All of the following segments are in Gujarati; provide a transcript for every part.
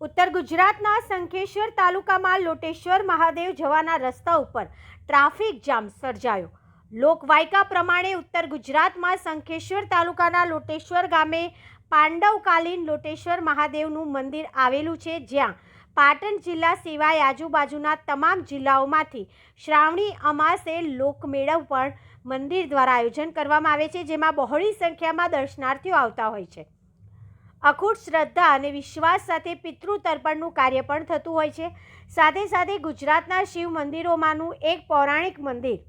ઉત્તર ગુજરાતના શંખેશ્વર તાલુકામાં લોટેશ્વર મહાદેવ જવાના રસ્તા ઉપર ટ્રાફિક જામ સર્જાયો. લોકવાયકા પ્રમાણે ઉત્તર ગુજરાતમાં શંખેશ્વર તાલુકાના લોટેશ્વર ગામે પાંડવકાલીન લોટેશ્વર મહાદેવનું મંદિર આવેલું છે, જ્યાં પાટણ જિલ્લા સિવાય આજુબાજુના તમામ જિલ્લાઓમાંથી શ્રાવણી અમાસે લોકમેળવ પણ મંદિર દ્વારા આયોજન કરવામાં આવે છે, જેમાં બહોળી સંખ્યામાં દર્શનાર્થીઓ આવતા હોય છે. અખૂટ શ્રદ્ધા અને વિશ્વાસ સાથે પિતૃ તર્પણનું કાર્ય પણ થતું હોય છે. સાથે સાથે ગુજરાતના શિવ મંદિરોમાંનું એક પૌરાણિક મંદિર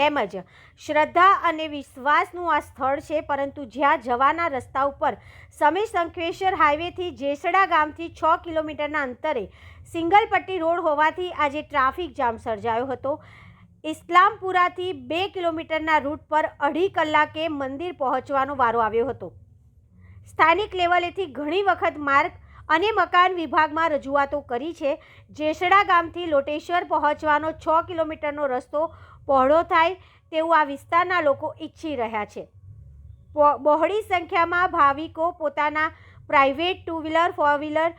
તેમજ શ્રદ્ધા અને વિશ્વાસનું આ સ્થળ છે, પરંતુ જ્યાં જવાના રસ્તા ઉપર સમી શંખેશ્વર હાઈવેથી જેસડા ગામથી છ કિલોમીટરના અંતરે સિંગલ પટ્ટી રોડ હોવાથી આજે ટ્રાફિક જામ સર્જાયો હતો. ઇસ્લામપુરાથી બે કિલોમીટરના રૂટ પર અઢી કલાકે મંદિર પહોંચવાનો વારો આવ્યો હતો. સ્થાનિક લેવલેથી ઘણી વખત માર્ગ અને મકાન વિભાગમાં રજૂઆતો કરી છે. જેસડા ગામથી લોટેશ્વર પહોંચવાનો છ કિલોમીટરનો રસ્તો પહોળો થાય તેવું આ વિસ્તારના લોકો ઈચ્છી રહ્યા છે. બહોળી સંખ્યામાં ભાવિકો પોતાના private two wheeler, four wheeler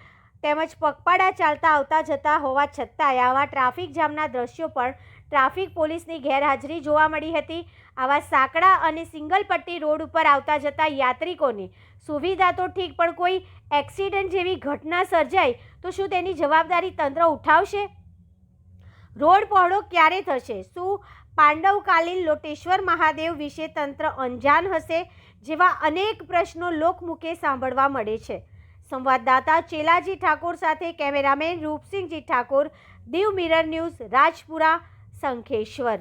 તેમજ પગપાળા ચાલતા આવતા જતા હોવા છતાંય આવા ટ્રાફિક જામના દ્રશ્યો પણ ટ્રાફિક પોલીસની ગેરહાજરી જોવા મળી હતી. આવા સાંકડા અને સિંગલ પટ્ટી રોડ ઉપર આવતા જતા યાત્રિકોની સુવિધા તો ઠીક, પણ કોઈ એક્સિડન્ટ જેવી ઘટના સર્જાય તો શું તેની જવાબદારી તંત્ર ઉઠાવશે? રોડ પહોળો ક્યારે થશે? શું પાંડવકાલીન લોટેશ્વર મહાદેવ વિશે તંત્ર અંજાન હશે? જેવા અનેક પ્રશ્નો લોકમુખે સાંભળવા મળે છે. સંવાદદાતા ચેલાજી ઠાકોર સાથે cameraman Rupsinhji Thakor Diu mirror news Rajpura Shankheshwar.